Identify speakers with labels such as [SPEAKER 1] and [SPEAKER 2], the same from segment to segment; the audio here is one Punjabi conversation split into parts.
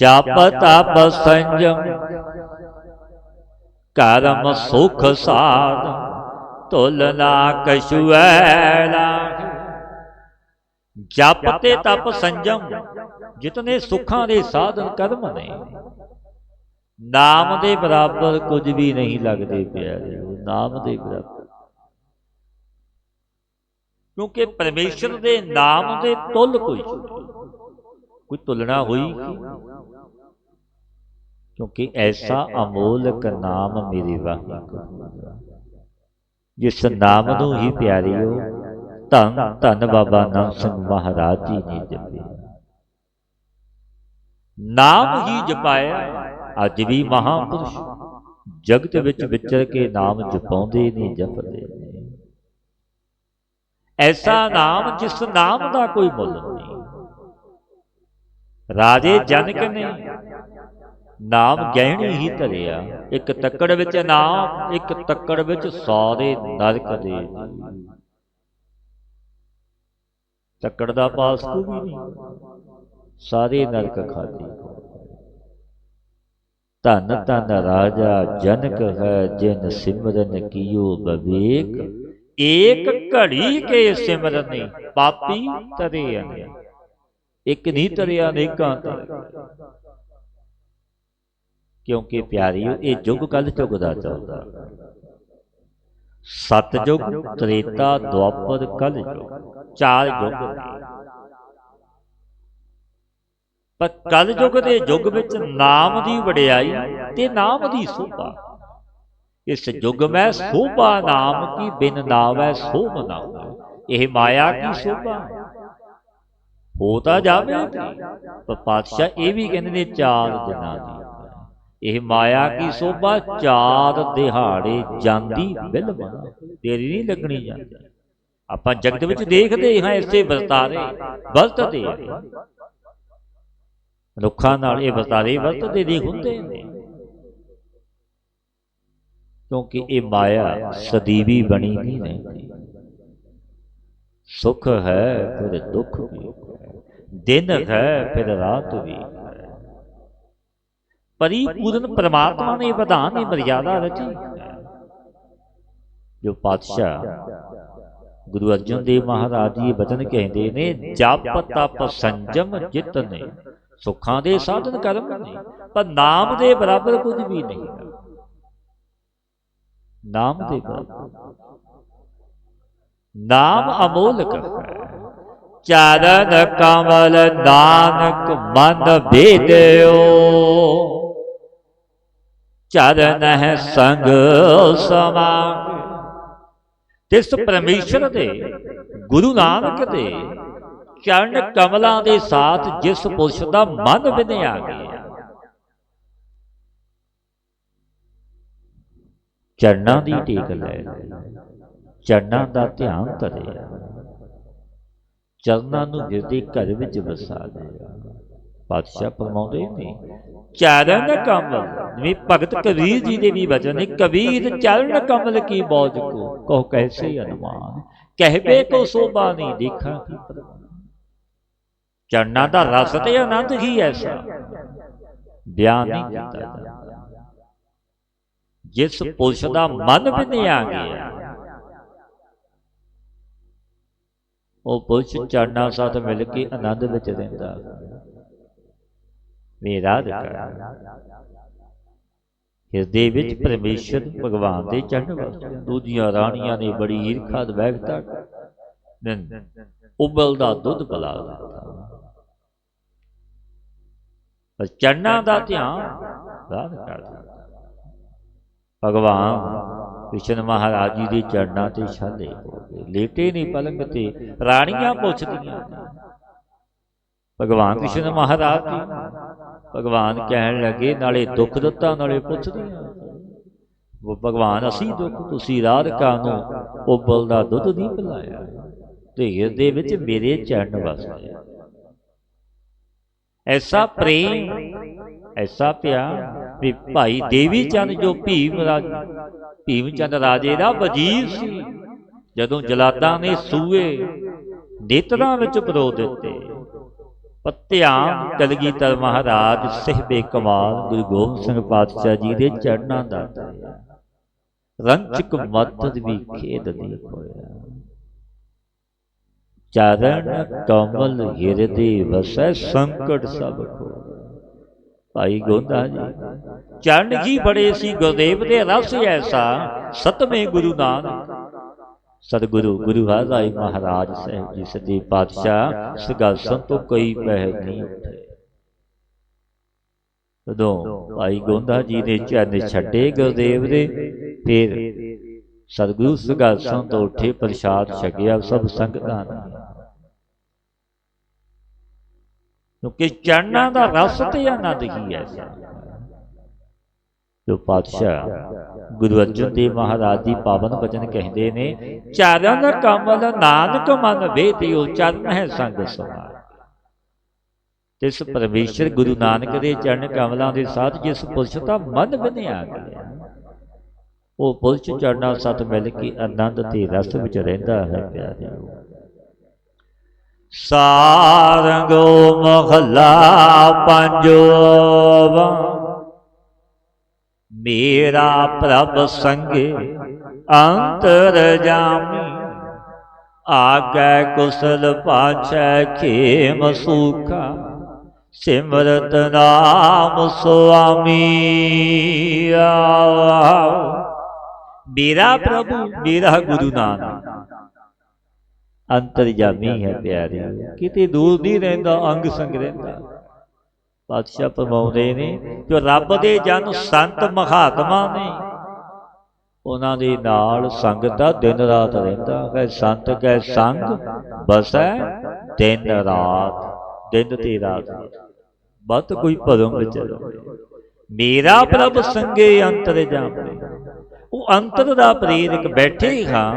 [SPEAKER 1] ਜਪ ਤਪ ਸੰਜਮ ਕਰਮ ਸੁਖ ਸਾਧ ਤੁਲਨਾ ਕਛੁਐ ਲਾਗ ਜਪ ਤੇ ਤਪ ਸੰਜਮ, ਜਿਤਨੇ ਸੁੱਖਾਂ ਦੇ ਸਾਧਨ ਕਰਮ ਨੇ, ਨਾਮ ਦੇ ਬਰਾਬਰ ਕੁਝ ਵੀ ਨਹੀਂ ਲੱਗਦੇ ਪਿਆਰੇ। ਨਾਮ ਦੇ ਬਰਾਬਰ। ਕਿਉਂਕਿ ਪਰਮੇਸ਼ਰ ਦੇ ਨਾਮ ਦੇ ਤੁਲ ਕੋਈ। ਕੋਈ ਤੁਲਨਾ ਹੋਈ? ਕਿਉਂਕਿ ਐਸਾ ਅਮੋਲਕ ਨਾਮ ਮੇਰੇ ਵਾਹਿਗੁਰੂ ਜਿਸ ਨਾਮ ਨੂੰ ਹੀ ਪਿਆਰਿਓ ਧੰਨ ਧੰਨ ਬਾਬਾ ਨਾਨਕ ਸਿੰਘ ਮਹਾਰਾਜ ਜੀ ਨੇ ਜਪਿਆ ਨਾਮ ਹੀ ਜਪਾਇਆ ਅੱਜ ਵੀ ਮਹਾਪੁਰਸ਼। ਜਗਤ ਵਿੱਚ ਵਿਚਰ ਕੇ ਨਾਮ ਜਪਾਉਂਦੇ ਨੇ ਜਪਦੇ ਨੇ। ਐਸਾ ਨਾਮ ਜਿਸ ਨਾਮ ਦਾ ਕੋਈ ਮੁੱਲ ਨਹੀਂ। ਰਾਜੇ ਜਨਕ ਨੇ ਨਾਮ ਗਹਿਣੀ ਹੀ ਧਰਿਆ। ਇੱਕ ਤੱਕੜ ਵਿੱਚ ਨਾਮ ਇੱਕ ਤੱਕੜ ਵਿੱਚ ਸਾਰੇ ਨਰਕ ਦੇ। ਤੱਕੜ ਦਾ ਪਾਸਕੂ ਵੀ ਨਹੀਂ। ਸਾਰੇ ਨਰਕ ਖਾਦੇ ਧਨ ਧਨ ਰਾਜਾ ਜਨਕ ਹੈ ਜਿਨ ਸਿਮਰਨ ਕੀਓ ਬਵੇਕ ਏਕ ਘੜੀ ਕੇ ਸਿਮਰਨੀ ਪਾਪੀ ਤਰੇ ਅਨੇ ਇੱਕ ਨਹੀਂ ਤਰਿਆ ਅਨੇਕਾਂ ਤਰੇ ਕਿਉਂਕਿ ਪਿਆਰੀਓ ਇਹ ਯੁੱਗ ਕੱਲ ਯੁੱਗ ਦਾ ਚੱਲਦਾ। ਸਤਜੁਗ ਤ੍ਰੇਤਾ ਦੁਆਪਰ ਕਲ ਯੁੱਗ ਚਾਰ ਨੇ ਪਰ ਕਲ ਯੁੱਗ ਦੇ ਯੁੱਗ ਵਿੱਚ ਨਾਮ ਦੀ ਵਡਿਆਈ ਤੇ ਨਾਮ ਦੀ ਸੋਭਾ। ਇਸ ਯੁੱਗ ਮੈਂ ਸੋਭਾ ਨਾਮ ਕੀ ਬਿਨ ਨਾਵੈ ਸੋਭ ਨਾਮ। ਇਹ ਮਾਇਆ ਕੀ ਸੋਭਾ? ਹੋ ਤਾਂ ਜਾਵੇ ਪਰ ਪਾਤਸ਼ਾਹ ਇਹ ਵੀ ਕਹਿੰਦੇ ਨੇ ਚਾਰ ਦਿਨਾਂ ਦੀ। ਇਹ ਮਾਇਆ ਕੀ ਸੋਭਾ? ਚਾਰ ਦਿਹਾੜੇ ਜਾਂਦੀ ਬਿਲਵਾ ਤੇਰੀ ਨਹੀਂ ਲੱਗਣੀ ਜਾਂਦੀ। ਆਪਾਂ ਜਗਤ ਵਿੱਚ ਦੇਖਦੇ ਹਾਂ ਇਸੇ ਵਰਤਾਰੇ ਵਰਤਦੇ। ਮਨੁੱਖਾਂ ਨਾਲ ਇਹ ਵਰਤਾਰੇ ਵਰਤਦੇ ਦੇ ਹੁੰਦੇ। ਨੇ ਕਿਉਂਕਿ ਇਹ ਮਾਇਆ ਸਦੀਵੀ ਬਣੀ ਨਹੀਂ ਰਹਿੰਦੀ ਸੁਖ ਹੈ ਫਿਰ ਦੁੱਖ ਵੀ। ਦਿਨ ਹੈ ਫਿਰ ਰਾਤ ਵੀ। ਪਰਿਪੂਰਨ ਪ੍ਰਮਾਤਮਾ ਨੇ ਵਿਧਾਨ ਦੀ ਮਰਿਆਦਾ ਰਚੀ। ਜੋ ਪਾਤਸ਼ਾਹ ਗੁਰੂ ਅਰਜਨ ਦੇਵ ਮਹਾਰਾਜ ਜੀ ਬਚਨ ਕਹਿੰਦੇ ਨੇ ਜਪ ਤਪ ਸੰਜਮ ਜਿਤ ਨੇ। ਸੁੱਖਾਂ ਦੇ ਸਾਧਨ ਕਰਮ ਨੇ ਪਰ ਨਾਮ ਦੇ ਬਰਾਬਰ ਕੁਝ ਵੀ ਨਹੀਂ। ਨਾਮ ਦੇ ਬਰਾਬਰ ਨਾਮ ਅਮੋਲਕ ਹੈ ਚਰਨ ਕਮਲ ਨਾਨਕ ਮਨ ਭੇਦਿਓ ਚਰਨ ਹੈ ਸੰਗ ਸਮਾਗ ਤਿਸ ਪਰਮੇਸ਼ਰ ਦੇ ਗੁਰੂ ਨਾਨਕ ਦੇ ਚਰਨ ਕਮਲਾਂ ਦੇ ਸਾਥ ਜਿਸ ਪੁਰਸ਼ ਦਾ ਮਨ ਵਿਨਿਆ ਗਿਆ। ਚਰਨਾਂ ਦੀ ਟੇਕ ਲੈ ਚਰਨਾਂ ਦਾ ਧਿਆਨ ਧਰਿਆ ਚਰਨਾਂ ਨੂੰ ਗਿਰਦੇ ਘਰ ਵਿੱਚ ਵਸਾ ਲਿਆ। ਪਾਤਸ਼ਾਹ ਫਰਮਾਉਂਦੇ ਨੇ ਚਰਨ ਕਮਲ ਜਿਵੇਂ ਭਗਤ ਕਬੀਰ ਜੀ ਦੇ ਵੀ ਵਚਨ ਨੇ ਕਬੀਰ ਚਰਨ ਕਮਲ ਕੀ ਬੋਝ ਕੋ ਕਹੋ ਕੈਸੇ ਅਨੁਮਾਨ? ਕਹਿਬੇ ਕੋ ਸੋਭਾ ਨਹੀਂ ਦੇਖਾ। ਚਰਨਾਂ ਦਾ ਰਸ ਤੇ ਆਨੰਦ ਹੀ ਐਸਾ। ਬਿਆਨ ਨਹੀਂ ਕੀਤਾ ਜਾਂਦਾ। ਜਿਸ ਪੁਰਸ਼ ਦਾ ਮਨ ਵਿਨਿਆ ਗਿਆ। ਉਹ ਪੁਰਸ਼ ਚਰਨਾਂ ਸਾਥ ਮਿਲ ਕੇ ਆਨੰਦ ਵਿੱਚ ਰਹਿੰਦਾ। ਮੇਰਾ ਹਿਰਦੇ ਵਿੱਚ ਪਰਮੇਸ਼ਰ ਭਗਵਾਨ ਦੇ ਚਰਨ ਵਸਦੇ ਦੂਜੀਆਂ ਰਾਣੀਆਂ ਨੇ ਬੜੀ ਈਰਖਾ ਦਵੈਗਤਾ ਉਬਲਦਾ ਦੁੱਧ ਪਿਲਾ ਦਿੱਤਾ। ਪਰ ਚਰਨਾਂ ਦਾ ਧਿਆਨ ਰਾਧ ਕਰਦਾ ਭਗਵਾਨ ਕ੍ਰਿਸ਼ਨ ਮਹਾਰਾਜ ਜੀ ਦੇ ਚਰਨਾਂ ਤੇ ਛਾਲੇ ਹੋ ਗਏ ਲੇਟੇ ਨਹੀਂ ਪਲੰਗ ਤੇ, ਰਾਣੀਆਂ ਪੁੱਛਦੀਆਂ। ਭਗਵਾਨ ਕ੍ਰਿਸ਼ਨ ਮਹਾਰਾਜ ਜੀ, ਭਗਵਾਨ ਕਹਿਣ ਲੱਗੇ, ਨਾਲੇ ਦੁੱਖ ਦਿੱਤਾ, ਨਾਲੇ ਪੁੱਛਦੀਆਂ। ਉਹ ਭਗਵਾਨ, ਅਸੀਂ ਦੁੱਖ, ਤੁਸੀਂ ਰਾਧਿਕਾ ਨੂੰ ਉਬਲ ਦਾ ਦੁੱਧ ਨਹੀਂ ਪਿਲਾਇਆ ਤੇ ਦੇ ਵਿੱਚ ਮੇਰੇ ਚਰਨ ਵਸਦੇ ਐਸਾ ਪ੍ਰੇਮ, ਐਸਾ ਪਿਆਰ ਵੀ ਭਾਈ ਦੇਵੀ ਚੰਦ ਜੋ ਭੀਮ ਰਾਜ ਭੀਮ ਚੰਦ ਰਾਜੇ ਦਾ ਵਜ਼ੀਰ ਸੀ। ਜਦੋਂ ਜਲਾਦਾਂ ਨੇ ਸੂਏ ਨੇਤਰਾਂ ਵਿੱਚ ਪਰੋ ਦਿੱਤੇ ਪਤਿਆਮ ਕਲਗੀਧਰ ਮਹਾਰਾਜ ਸਹਿਬੇ ਕਮਾਲ ਗੁਰੂ ਗੋਬਿੰਦ ਸਿੰਘ ਪਾਤਸ਼ਾਹ ਜੀ ਦੇ ਚਰਨਾਂ ਦਾ ਧਰਿਆ ਰੰਚਕ ਮਤਦ ਵੀ ਖੇਦ ਦੀ ਹੋਇਆ। ਚਰਨ ਕਮਲ ਹਿਰਦੇ ਵਸੈ ਸੰਕਟ ਸਭ ਕੋ ਭਾਈ ਗੋਂਦਾ ਜੀ। ਚਰਨ ਜੀ। ਬੜੇ ਸੀ ਗੁਰਦੇਵ ਦੇ ਰਸ ਐਸਾ ਸਤਵੇਂ ਗੁਰੂ ਨਾਨਕ। ਸਤਿਗੁਰੂ ਗੁਰੂ ਹਰਿ ਮਹਾਰਾਜ ਸਾਹਿਬ ਜੀ ਸੱਚੇ ਪਾਤਸ਼ਾਹ ਸਗਾਸਨ ਤੋਂ ਕੋਈ ਪਹਿਲ ਨਹੀਂ ਉੱਠੇ। ਜਦੋਂ ਭਾਈ ਗੋਂਦਾ ਜੀ ਨੇ ਚਰਨ ਛੱਡੇ ਗੁਰਦੇਵ ਦੇ ਫਿਰ ਸਤਿਗੁਰੂ ਸਗਾਸਨ ਤੋਂ ਉੱਠੇ ਪ੍ਰਸ਼ਾਦ ਛਕਿਆ ਸਭ ਸੰਗਤਾਂ ਨੇ ਕਿਉਂਕਿ ਚਰਨਾਂ ਦਾ ਰਸ ਤੇ ਆਨੰਦ ਹੀ ਜੋ ਪਾਤਸ਼ਾਹ ਗੁਰੂ ਅਰਜਨ ਦੇਵ ਮਹਾਰਾਜ ਜੀ ਪਾਵਨ ਬਚਨ ਕਹਿੰਦੇ ਨੇ, ਚਰਨ ਕਮਲ ਨਾਨਕ ਮਨ ਵੇਤਿਓ ਚਰਨ ਹੈ ਸੰਗ ਸਮਾਰ। ਤਿਸ ਪਰਮੇਸ਼ਰ ਗੁਰੂ ਨਾਨਕ ਦੇ ਚਰਨ ਕਮਲਾਂ ਦੇ ਸਾਥ ਜਿਸ ਪੁਰਸ਼ ਦਾ ਮਨ ਬਣਿਆ ਗਿਆ, ਉਹ ਪੁਰਸ਼ ਚਰਨਾਂ ਸਤ ਮਿਲ ਕੇ ਆਨੰਦ ਤੇ ਰਸ ਵਿੱਚ ਰਹਿੰਦਾ ਹੈ ਪਿਆਰਿਓ। ਸਾਰੰਗੋ ਮਹਲਾ ਪੰਜਵਾ। ਮੇਰਾ ਪ੍ਰਭ ਸੰਗੇ ਅੰਤਰ ਜਾਮੀ, ਆਗੈ ਕੁਸਲ ਪਾਛੈ ਖੇਮ ਸੁਖਾ, ਸਿਮਰਤ ਨਾਮ ਸੁਆਮੀ ਆਓ। ਮੇਰਾ ਪ੍ਰਭੂ, ਮੇਰਾ ਗੁਰੂ ਨਾਨਕ ਅੰਤਰਜਾਮੀ ਹੈ ਪਿਆਰੇ। ਕਿਤੇ ਦੂਰ ਨਹੀਂ ਰਹਿੰਦਾ ਅੰਗ ਸੰਗ ਰਹਿੰਦਾ ਪਾਤਸ਼ਾਹ ਪਰਮਾਉਂਦੇ ਨੇ ਜੋ ਰੱਬ ਦੇ ਜਨ ਸੰਤ ਮਹਾਤਮਾ ਨੇ। ਉਹਨਾਂ ਦੇ ਨਾਲ ਸੰਗਤ ਦਾ ਦਿਨ ਰਾਤ ਰਹਿੰਦਾ। ਹੈ ਸੰਤ ਕੈ ਸੰਗ ਬਸੈ ਦਿਨ ਰਾਤ ਦਿਨ ਤੇ ਰਾਤ। ਬਤ ਕੋਈ ਭਰਮ ਵਿੱਚ ਮੇਰਾ ਪ੍ਰਭ ਸੰਗੇ ਅੰਤਰ ਜਾਮੇ ਉਹ ਅੰਤਰ ਦਾ ਪ੍ਰੇਰਕ ਬੈਠੇ ਹਾਂ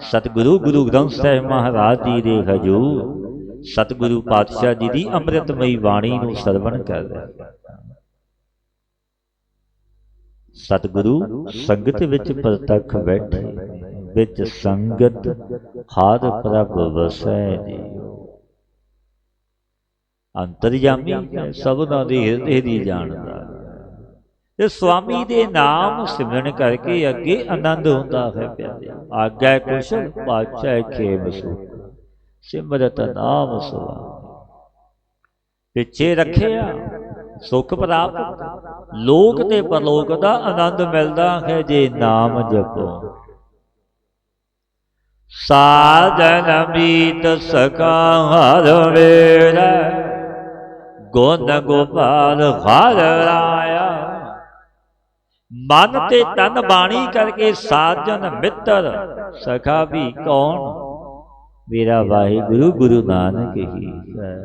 [SPEAKER 1] ਸਤਿਗੁਰੂ ਗੁਰੂ ਗ੍ਰੰਥ ਸਾਹਿਬ ਮਹਾਰਾਜ ਜੀ ਦੇ ਹਜੂਰ ਸਤਿਗੁਰੂ ਪਾਤਸ਼ਾਹ ਜੀ ਦੀ ਅੰਮ੍ਰਿਤਮਈ ਬਾਣੀ ਨੂੰ ਸਰਵਣ ਕਰ ਸਤਿਗੁਰੂ ਸੰਗਤ ਵਿੱਚ ਪ੍ਰਤੱਖ ਬੈਠੇ ਵਿੱਚ ਸੰਗਤ ਹਾਦ ਪ੍ਰਭ ਵਸੈ ਜੀ ਅੰਤਰਜਾਮੀ ਹੈ, ਸਭਨਾਂ ਦੇ ਹਿਰਦੇ ਦੀ ਜਾਣਦਾ ਤੇ ਸਵਾਮੀ ਦੇ ਨਾਮ ਸਿਮਰਨ ਕਰਕੇ ਅੱਗੇ ਆਨੰਦ ਹੁੰਦਾ ਹੈ ਪਿਆਰੇ ਆਗੈ ਕੁਸ਼ਲ ਪਾਛੈ ਖੇਮ ਸੁਖ ਸਿਮਰਤ ਨਾਮ ਸੁਆਮੀ ਪਿੱਛੇ ਰੱਖਿਆ, ਸੁਖ ਪ੍ਰਾਪਤ। ਲੋਕ ਤੇ ਪਰਲੋਕ ਦਾ ਆਨੰਦ ਮਿਲਦਾ ਹੈ ਜੇ ਨਾਮ ਜਪੋ। ਸਾਜਨ ਮੀਤ ਸਕਾ ਹਰ ਵੇਲੇ, ਗੁਣ ਗੋਪਾਲ ਹਰ ਰਾਇਆ ਮਨ ਤੇ ਤਨ ਬਾਣੀ ਕਰਕੇ ਸਾਜਨ ਮਿੱਤਰ ਸਖਾ ਵੀ ਕੌਣ? ਮੇਰਾ ਵਾਹਿਗੁਰੂ ਗੁਰੂ ਨਾਨਕ ਹੀ। ਹੈ।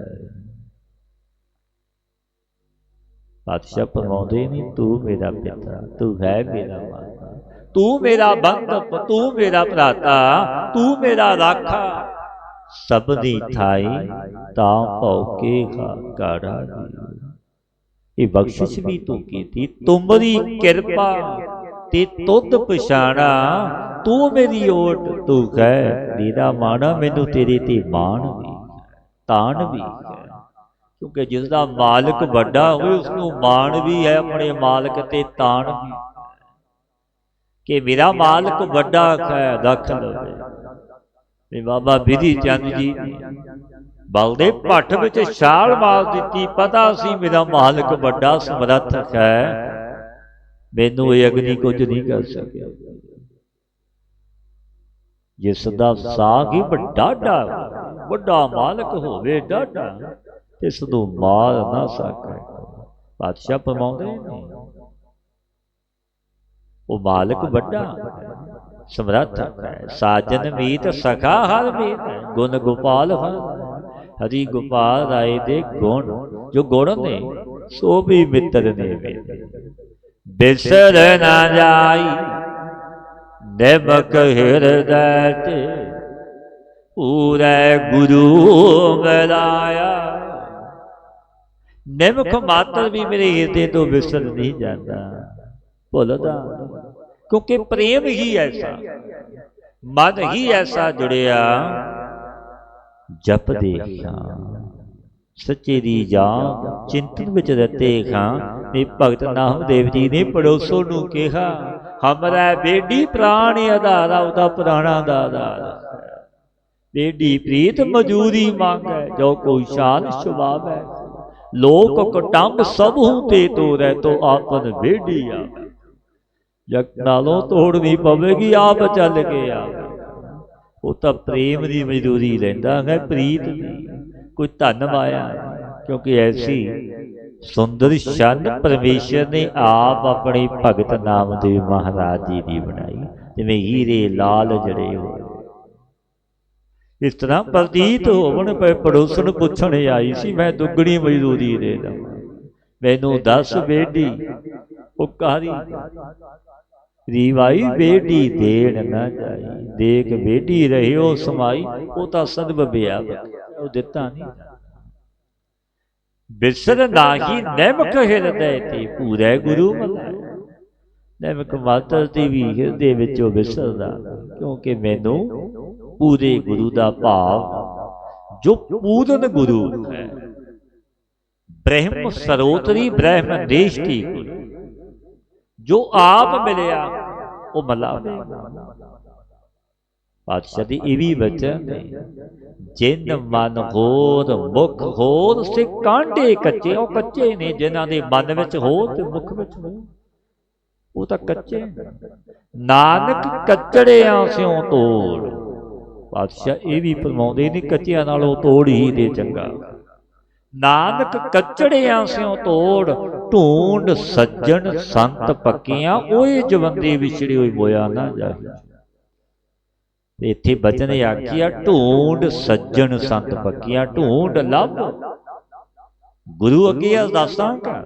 [SPEAKER 1] ਪਾਤਸ਼ਾਹ ਪਰਮਾਉਂਦੇ ਨਹੀਂ ਤੂੰ ਮੇਰਾ ਪਿਤਾ ਤੂੰ ਹੈ ਮੇਰਾ ਮਾਤਾ। ਤੂੰ ਮੇਰਾ ਬੰਧਪ ਤੂੰ ਮੇਰਾ ਭਰਾਤਾ ਤੂੰ ਮੇਰਾ ਰਾਖਾ। ਸਭ ਦੀ ਥਾਈ ਤਾਂ ਭਉ ਕੇ ਕਾੜਾ ਇਹ ਬਖਸ਼ਿਸ਼ ਵੀ ਤੂੰ ਕੀਤੀ। ਤੁਮਰੀ ਕਿਰਪਾ ਤੇ ਤੁਧ ਪਛਾਣਾ। ਤੂੰ ਮੇਰੀ ਓਟ ਤੂੰ ਕਹਿ ਦੀਦਾ ਮਾਣਾ ਮੈਨੂੰ ਤੇਰੇ ਤੇ ਮਾਣ ਵੀ ਤਾਣ ਵੀ ਕਿਉਂਕਿ ਜਿਸ ਦਾ ਮਾਲਕ ਵੱਡਾ ਹੋਵੇ ਉਸ ਨੂੰ ਮਾਣ ਵੀ ਹੈ ਆਪਣੇ ਮਾਲਕ ਤੇ ਤਾਣ ਵੀ ਕਿ ਮੇਰਾ ਮਾਲਕ ਵੱਡਾ ਹੈ ਰੱਖ ਲਵੇ। ਵੀ ਬਾਬਾ ਵਿਧੀ ਚੰਦ ਜੀ ਬਲਦੇ ਭੱਠ ਵਿੱਚ ਛਾਲ ਮਾਰ ਦਿੱਤੀ ਪਤਾ ਸੀ ਮੇਰਾ ਮਾਲਕ ਵੱਡਾ ਸਮਰੱਥ ਹੈ। ਮੈਨੂੰ ਇਹ ਅਗਨੀ ਕੁਝ ਨਹੀਂ ਕਰ ਸਕਿਆ। ਜਿਸ ਦਾ ਸਾਗ ਹੀ ਵੱਡਾ ਡਾ ਵੱਡਾ ਮਾਲਕ ਹੋਵੇ ਡਾਡਾ ਇਸ ਨੂੰ ਮਾਰ ਨਾ ਸਕੇ ਪਾਤਸ਼ਾਹ ਪਰਮਾਉਂਦੇ ਨੇ ਉਹ ਮਾਲਕ ਵੱਡਾ ਸਮਰੱਥ ਹੈ। ਸਾਜਨ ਮੀਤ ਸਖਾ ਹਰ ਮੀਤ ਗੁਣ ਗੋਪਾਲ ਹਰ ਹਰੀ ਗੋਪਾਲ ਰਾਏ ਦੇ ਗੁਣ ਜੋ ਗੁਣ ਨੇ, ਸੋ ਵੀ ਮਿੱਤਰ ਨੇ ਮੇਰੇ ਬਿਸਰ ਨਾ ਜਾਈ, ਨਿਮਕ ਹਿਰਦੈ ਤੇ ਪੂਰੇ ਗੁਰੂ ਮਿਲਾਇਆ ਨਿਮਕ ਮਾਤਰ ਵੀ ਮੇਰੇ ਹਿਰਦੇ ਤੋਂ ਵਿਸਰ ਨਹੀਂ ਜਾਂਦਾ। ਭੁੱਲਦਾ, ਕਿਉਂਕਿ ਪ੍ਰੇਮ ਹੀ ਐਸਾ, ਮਨ ਹੀ ਐਸਾ ਜੁੜਿਆ। ਜਪਦੇ ਹਾਂ। ਸੱਚੇ ਦੀ ਜਾਨ ਚਿੰਤਨ ਵਿੱਚ ਰਤੇ ਖਾਂ ਮੇ ਭਗਤ ਨਾਮਦੇਵ ਜੀ ਨੇ ਪੜੋਸੋ ਨੂੰ ਕਿਹਾ ਹਮਰਾ ਬੇਡੀ ਪ੍ਰਾਣ ਆਧਾਰਾ ਉਹਦਾ ਪ੍ਰਾਣਾ ਦਾ ਆਧਾਰ ਬੇਡੀ ਪ੍ਰੀਤ ਮਜੂਰੀ ਮੰਗੈ ਜੋ ਕੋਈ ਸ਼ਾਨ ਸੁਭਾਵੈ ਲੋਕ ਕਟੰਬ ਸਭ ਹੂੰ ਤੇ ਤੋਰੈ ਤੋ ਆਪਨ ਬੇਡੀ ਆ ਜਗ ਨਾਲੋਂ ਤੋੜਨੀ ਪਵੇਗੀ ਆਪ ਚੱਲ ਕੇ ਆ ਉਹ ਤਾਂ ਪ੍ਰੇਮ ਦੀ ਮਜ਼ਦੂਰੀ ਲੈਂਦਾ ਹੈ ਪ੍ਰੀਤ ਦੀ ਕੋਈ ਧਨ ਮਾਇਆ ਕਿਉਂਕਿ ਐਸੀ ਸੁੰਦਰ ਸ਼ਨ ਪਰਮੇਸ਼ਰ ਨੇ ਆਪ ਆਪਣੀ ਭਗਤ ਨਾਮਦੇਵ ਮਹਾਰਾਜ ਜੀ ਦੀ ਬਣਾਈ। ਜਿਵੇਂ ਹੀਰੇ ਲਾਲ ਜੜੇ ਹੋਏ। ਇਸ ਤਰ੍ਹਾਂ ਪ੍ਰਤੀਤ ਹੋਵਣ ਪਏ ਪੜੋਸਣ ਪੁੱਛਣ ਆਈ ਸੀ ਮੈਂ ਦੁੱਗਣੀ ਮਜ਼ਦੂਰੀ ਦੇ ਦਵਾਂ। ਮੈਨੂੰ ਦੱਸ ਬੇਡੀ ਉਹ ਕਾਰੀ ਰੀਵਾਈ ਬੇਟੀ ਦੇਣ ਨਾ ਜਾਈ। ਦੇਖ ਬੇਟੀ ਰਹਿਓ ਸਮਾਈ ਉਹ ਤਾਂ ਸਦਬ ਬਿਆ ਉਹ ਦਿੱਤਾ ਨਹੀਂ ਬਿਸਰ ਨਾਹੀ ਨਿਮਕ ਹਿਰਦੇ ਤੇ ਪੂਰੇ ਗੁਰੂ ਮਤਿ ਨਿਮਕ ਮਾਤਰ ਦੀ ਵੀ ਹਿਰਦੇ ਵਿੱਚੋਂ ਵਿਸਰਦਾ ਕਿਉਂਕਿ ਮੈਨੂੰ ਪੂਰੇ ਗੁਰੂ ਦਾ ਭਾਵ ਜੋ ਪੂਰਨ ਗੁਰੂ ਹੈ। ਬ੍ਰਹਮ ਸਰੋਤਰੀ ਬ੍ਰਹਮ ਦੇਸ਼ਟੀ ਗੁਰੂ ਜੋ ਆਪ ਮਿਲਿਆ ਉਹ ਮਲਾ ਪਾਤਸ਼ਾਹ ਦੀ ਇਹ ਵੀ ਬਚਨ ਨੇ ਜਿਨ ਮਨ ਹੋਰ ਮੁਖ ਹੋਰ ਸੇ ਕਾਂਡੇ ਕੱਚੇ ਉਹ ਕੱਚੇ ਨੇ ਜਿਨ੍ਹਾਂ ਦੇ ਮਨ ਵਿੱਚ ਹੋਰ ਤੇ ਮੁਖ ਵਿੱਚ ਨਹੀਂ ਉਹ ਤਾਂ ਕੱਚੇ। ਨਾਨਕ ਕੱਚੜਿਆਂ ਸਿਓ ਤੋੜ। ਪਾਤਸ਼ਾਹ ਇਹ ਵੀ ਫਰਮਾਉਂਦੇ ਨੇ ਕੱਚਿਆਂ ਨਾਲੋਂ ਤੋੜ ਹੀ ਦੇ ਚੰਗਾ। ਨਾਨਕ ਕੱਚੜਿਆਂ ਸਿਓ ਤੋੜ, ਢੂੰਡ ਸੱਜਣ ਸੰਤ ਪੱਕੀਆਂ, ਓਏ ਜਵੰਦੇ ਵਿਛੜੇ ਹੋਏ ਮੋਇਆ ਨਾ ਜਾਏ ਤੇ ਇੱਥੇ ਬਚਨ ਆਖਿਆ, ਢੂੰਡ ਸੱਜਣ ਸੰਤ ਪੱਕੀਆਂ, ਢੂੰਡ ਲੱਭ। ਗੁਰੂ ਅੱਗੇ ਅਰਦਾਸਾਂ ਕਰ।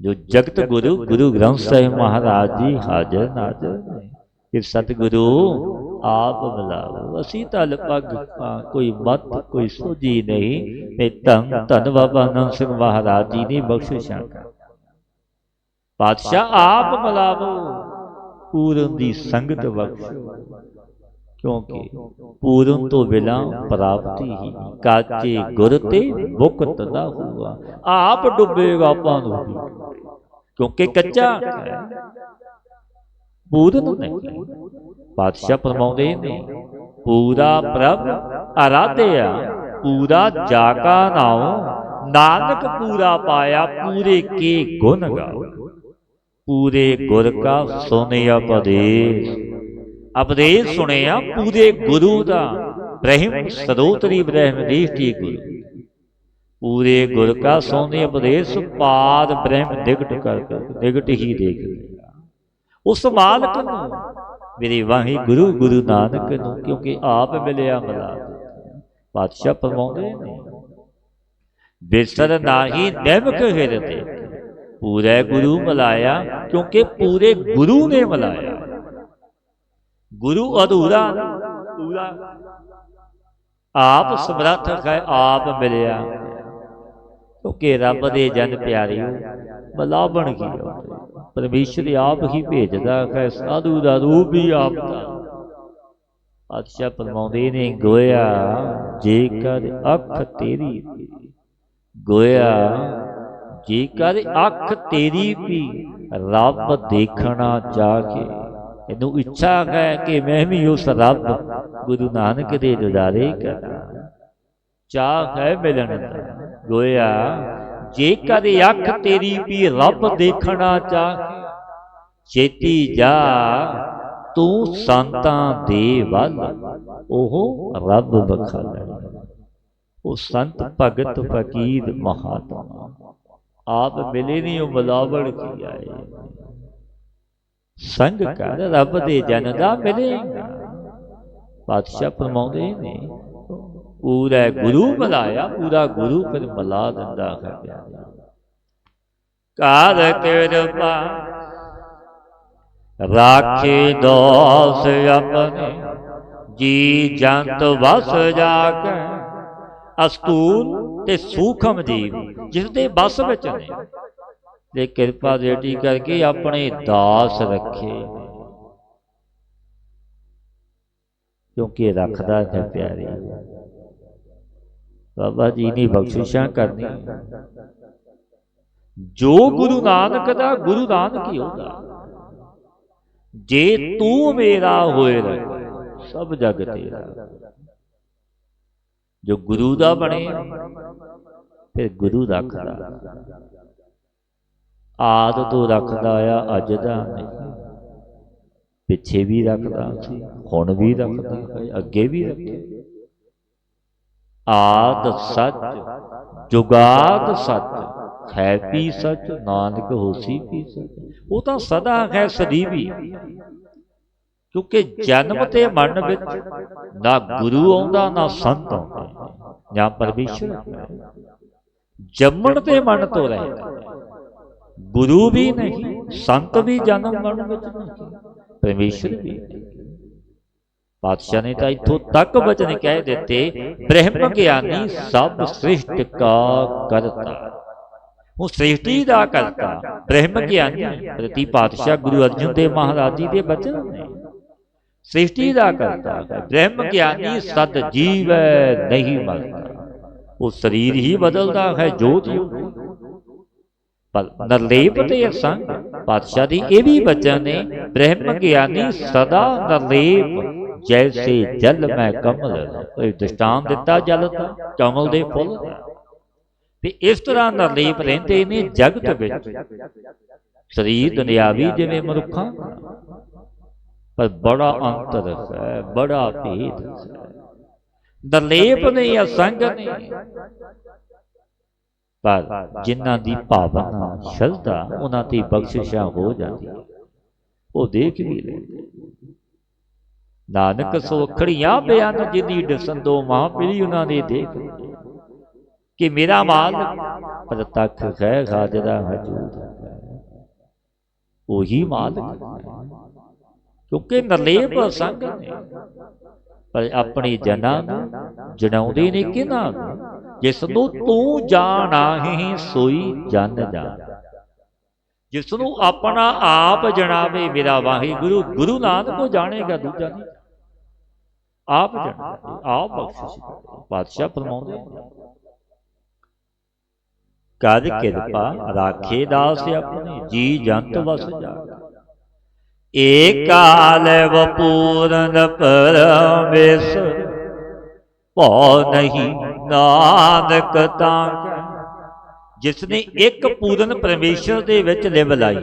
[SPEAKER 1] ਜੋ ਜਗਤ ਗੁਰੂ ਗੁਰੂ ਗ੍ਰੰਥ ਸਾਹਿਬ ਮਹਾਰਾਜ ਜੀ ਹਾਜ਼ਰ ਨਾਜ਼ਰ ਨੇ। ਕਿ ਸਤਿਗੁਰੂ ਆਪ ਬੁਲਾਓ। ਅਸੀਂ ਤਾਂ ਲਪਗ ਕੋਈ ਮਤ, ਕੋਈ ਸੋਝੀ ਨਹੀਂ ਤੇ ਧੰਨ ਧੰਨ ਬਾਬਾ ਨੰਦ ਸਿੰਘ ਮਹਾਰਾਜ ਜੀ ਨੇ ਬਖਸ਼ਿਸ਼ਾਂ ਕਰ ਪਾਤਸ਼ਾਹ ਆਪ ਬੁਲਾਵੋ ਪੂਰਨ ਦੀ ਸੰਗਤ ਬਖਸ਼ੋ। ਕਿਉਂਕਿ ਪੂਰਨ ਤੋਂ ਬਿਨਾ ਪ੍ਰਾਪਤੀ ਹੀ ਕਾਚੇ ਗੁਰ ਤੇ ਮੁਕਤ ਨਾ ਹੁਆ। ਆਪ ਡੁੱਬੇਗਾ ਆਪਾਂ ਨੂੰ ਕਿਉਂਕਿ ਕੱਚਾ ਹੈ। ਪੂਰਨ ਨਹੀਂ ਪਾਤਸ਼ਾਹ ਫਰਮਾਉਂਦੇ ਨੇ ਪੂਰਾ ਪ੍ਰਭ ਆਰਾਧਿਆ ਪੂਰਾ ਜਾਕਾ ਨਾਉ ਨਾਨਕ ਪੂਰਾ ਪਾਇਆ ਪੂਰੇ ਕੇ ਗੁਣ ਗਾਓ ਪੂਰੇ ਗੁਰ ਕਾ ਸੁਨੇ ਉਪਦੇਸ਼ ਉਪਦੇਸ਼ ਸੁਣਿਆ ਪੂਰੇ ਗੁਰੂ ਦਾ ਬ੍ਰਹਮ ਸਰੋਤਰੀ ਬ੍ਰਹਮ ਦੇਸ਼ਟੀ ਗੁਰੂ ਪੂਰੇ ਗੁਰ ਕਾ ਸੋਨੇ ਉਪਦੇਸ਼ ਪਾਦ ਬ੍ਰਹਮ ਦਿਗਟ ਕਰ ਕਰ ਦਿਗਟ ਹੀ ਦੇਖ ਉਸ ਮਾਲਕ ਨੂੰ ਮੇਰੇ ਵਾਹੀ ਗੁਰੂ ਗੁਰੂ ਨਾਨਕ ਨੂੰ ਕਿਉਂਕਿ ਆਪ ਮਿਲਿਆ ਮਲਾ ਪਾਤਸ਼ਾਹ ਫਰਮਾਉਂਦੇ ਨੇ ਬਿਸਰ ਨਾਹੀ ਨਿਮਕ ਹਿਰਦੇ ਪੂਰੇ ਗੁਰੂ ਮਲਾਇਆ ਕਿਉਂਕਿ ਪੂਰੇ ਗੁਰੂ ਨੇ ਮਲਾਇਆ। ਗੁਰੂ ਅਧੂਰਾ ਪੂਰਾ ਆਪ ਸਮਰੱਥ ਹੈ ਆਪ ਮਿਲਿਆ। ਕਿਉਂਕਿ ਰੱਬ ਦੇ ਜਨ ਪਿਆਰਿਓ ਮਲਾਵਣ ਕੀ ਪਰਮੇਸ਼ਰ ਆਪ ਹੀ ਭੇਜਦਾ ਹੈ, ਸਾਧੂ ਦਾ ਰੂਪ ਵੀ ਆਪ ਦਾ ਪਾਤਸ਼ਾਹ ਫਰਮਾਉਂਦੇ ਨੇ, ਗੋਇਆ, ਜੇਕਰ ਅੱਖ ਤੇਰੀ ਗੋਇਆ, ਜੇਕਰ ਅੱਖ ਤੇਰੀ ਵੀ ਰੱਬ ਦੇਖਣਾ ਚਾਹ ਕੇ ਇਹਨੂੰ ਇੱਛਾ ਹੈ ਕਿ ਮੈਂ ਵੀ ਉਸ ਰੱਬ ਗੁਰੂ ਨਾਨਕ ਦੇ ਦਿਦਾਰੇ ਕਰਾਂ। ਚਾਹ ਹੈ ਮਿਲਣ ਦਾ ਗੋਇਆ ਜੇਕਰ ਅੱਖ ਤੇਰੀ ਵੀ ਰੱਬ ਦੇਖਣਾ ਚਾਹੇ, ਛੇਤੀ ਜਾ, ਤੂੰ ਸੰਤਾਂ ਦੇ ਵੱਲ, ਉਹ ਰੱਬ ਬਖਾ ਉਹ ਸੰਤ ਭਗਤ ਫਕੀਰ ਮਹਾਤਮਾ। ਆਪ ਮਿਲੇ ਨਹੀਂ ਉਹ ਬਲਾਵੜ ਕੀ ਆਏ। ਸੰਗ ਕਰ ਰੱਬ ਦੇ ਜਨ ਦਾ ਮਿਲੇਗਾ। ਪਾਤਸ਼ਾਹ ਫਰਮਾਉਂਦੇ ਨੇ ਪੂਰਾ ਗੁਰੂ ਬੁਲਾਇਆ ਪੂਰਾ ਗੁਰੂ ਫਿਰ ਬੁਲਾ ਦਿੰਦਾ ਹੈ ਪਿਆਰੇ। ਕਾਰ ਕਿਰਪਾ ਰਾਖੇ ਦੋਸ ਆਪਣੇ ਜੀ ਜੰਤ ਵਸ ਜਾ ਕੇ ਅਸਤੂਲ ਤੇ ਸੂਖਮ ਜੀਵ ਜਿਸ ਦੇ ਬਸ ਵਿੱਚ ਨੇ। ਤੇ ਕਿਰਪਾ ਦੇਟੀ ਕਰਕੇ ਆਪਣੇ ਦਾਸ ਰੱਖੇ। ਕਿਉਂਕਿ ਰੱਖਦਾ ਹੈ ਪਿਆਰੇ। ਬਾਬਾ ਜੀ ਨੇ ਬਖਸ਼ਿਸ਼ਾਂ ਕਰਨੀ ਜੋ ਗੁਰੂ ਨਾਨਕ ਦਾ ਗੁਰੂ ਨਾਨਕ ਹੀ ਉਹਦਾ ਜੇ ਤੂੰ ਮੇਰਾ ਹੋਏ ਰਹੇ ਸਭ ਜਗ ਤੇਰਾ। ਜੋ ਗੁਰੂ ਦਾ ਬਣੇ ਫਿਰ ਗੁਰੂ ਰੱਖਦਾ। ਆਦ ਤੋਂ ਰੱਖਦਾ ਆ ਅੱਜ ਦਾ ਨਹੀਂ। ਪਿੱਛੇ ਵੀ ਰੱਖਦਾ ਸੀ ਹੁਣ ਵੀ ਰੱਖਦਾ ਅੱਗੇ ਵੀ ਰੱਖੇ। ਆਦ ਸੱਚ, ਜੁਗਾਦ ਸੱਚ ਹੈ ਪੀ ਸੱਚ, ਨਾਨਕ ਹੋਸੀ ਪੀ ਸੱਚ। ਉਹ ਤਾਂ ਸਦਾ ਹੈ ਸਦੀਵੀ। ਕਿਉਂਕਿ ਜਨਮ ਤੇ ਮਰਨ ਵਿੱਚ ਨਾ ਗੁਰੂ ਆਉਂਦਾ, ਨਾ ਸੰਤ ਆਉਂਦਾ ਜਾਂ ਪਰਮੇਸ਼ਰ ਜੰਮਣ ਤੇ ਮਰਨ ਤੋਂ ਰਹਿ ਗੁਰੂ ਵੀ ਨਹੀਂ, ਸੰਤ ਵੀ ਜਨਮ ਮਰਨ ਵਿੱਚ ਨਹੀਂ, ਪਰਮੇਸ਼ਰ ਵੀ ਨਹੀਂ। ਪਾਤਸ਼ਾਹ ਨੇ ਤਾਂ ਇੱਥੋਂ ਤੱਕ ਬਚਨ ਕਹਿ ਦਿੱਤੇ ਬ੍ਰਹਮ ਗਿਆਨੀ ਸਭ ਸ੍ਰਿਸ਼ਟ ਕਾ ਕਰਤਾ। ਉਹ ਸ੍ਰਿਸ਼ਟੀ ਦਾ ਕਰਤਾ ਬ੍ਰਹਮ ਗਿਆਨੀ ਪ੍ਰਤੀ ਪਾਤਸ਼ਾਹ ਗੁਰੂ ਅਰਜਨ ਦੇਵ ਮਹਾਰਾਜ ਜੀ ਦੇ ਬਚਨ ਨੇ। ਸ੍ਰਿਸ਼ਟੀ ਦਾ ਕਰਤਾ ਬ੍ਰਹਮ ਗਿਆਨੀ ਸਦ ਜੀਵ ਨਹੀਂ ਮਰਦਾ ਉਹ ਸਰੀਰ ਹੀ ਬਦਲਦਾ ਹੈ ਜੋਤ ਪਰ ਨਰਲੇਪ ਤੇ ਸੰਗ ਪਾਤਸ਼ਾਹ ਦੀ ਇਹ ਵੀ ਬਚਨ ਨੇ ਬ੍ਰਹਮ ਗਿਆਨੀ ਸਦਾ ਨਰਲੇਪ। ਜੈਸੇ ਜਲ ਮੈਂ ਕਮਲ ਇਹ ਦ੍ਰਿਸ਼ਟਾਂਤ ਦਿੱਤਾ ਜਲ ਦਾ ਕਮਲ ਦੇ ਫੁੱਲ ਵੀ ਇਸ ਤਰ੍ਹਾਂ ਨਰਲੇਪ ਰਹਿੰਦੇ ਨੇ ਜਗਤ ਵਿੱਚ। ਸਰੀਰ ਦੁਨਿਆਵੀ ਜਿਵੇਂ ਮਨੁੱਖਾਂ। ਪਰ ਬੜਾ ਅੰਤਰ ਹੈ ਬੜਾ ਭੇਦ ਹੈ। ਨਰਲੇਪ ਨੇ ਅਸੰਗ ਨੇ। ਪਰ ਜਿਨ੍ਹਾਂ ਦੀ ਭਾਵਨਾ ਸ਼ਰਧਾ ਉਹਨਾਂ ਦੀ ਬਖਸ਼ਿਸ਼ਾਂ ਹੋ ਜਾਂਦੀ ਉਹ ਦੇਖ ਵੀ ਲੈਂਦੇ ਨਾਨਕ ਸੋ ਖੜੀਆਂ ਬਿਆਨ ਜਿਨੀ ਦਸੰਦੋ ਮਹਾਂਪੀਰੀ ਉਹਨਾਂ ਨੇ ਦੇਖ ਕਿ ਮੇਰਾ ਮਾਲ ਪ੍ਰਤੱਖ ਹੈ ਹਾਜ਼ਰਾ ਹਜੂਦ ਉਹੀ ਮਾਲਕ ਕਿਉਂਕਿ ਨਰਲੇਪ ਸੰਗ ਨੇ। ਪਰ ਆਪਣੀ ਜਨਾਂ ਨੂੰ ਜਣਾਉਂਦੇ ਨੇ ਕਿਨਾਂ ਜਿਸ ਨੂੰ ਤੂੰ ਜਾਣਾ ਹੀ ਸੋਈ ਜਨ ਜਾ ਜਿਸ ਨੂੰ ਆਪਣਾ ਆਪ ਜਣਾਵੇ ਮੇਰਾ ਵਾਹਿਗੁਰੂ ਗੁਰੂ ਨਾਨਕ ਕੋ ਜਾਣੇਗਾ ਦੂਜਾ ਨਹੀਂ ਆਪ ਜਾਣਦਾ ਆਪ ਬਖਸ਼ਿਸ਼ ਪਾਤਸ਼ਾਹ ਫਰਮਾਉਂਦੇ ਕਦ ਕਿਰਪਾ ਰਾਖੇ ਦਾਸ ਆਪਣੇ ਜੀ ਜੰਤ ਵਸ ਜਾ ਏਕਾਲ ਵਪੂਰਨ ਪਰਮੇਸ਼ਰ ਭਉ ਨਹੀਂ ਨਾਨਕ ਤਾਂ ਜਿਸ ਨੇ ਇੱਕ ਪੂਰਨ ਪਰਮੇਸ਼ਰ ਦੇ ਵਿੱਚ ਲਿਵ ਲਾਈ।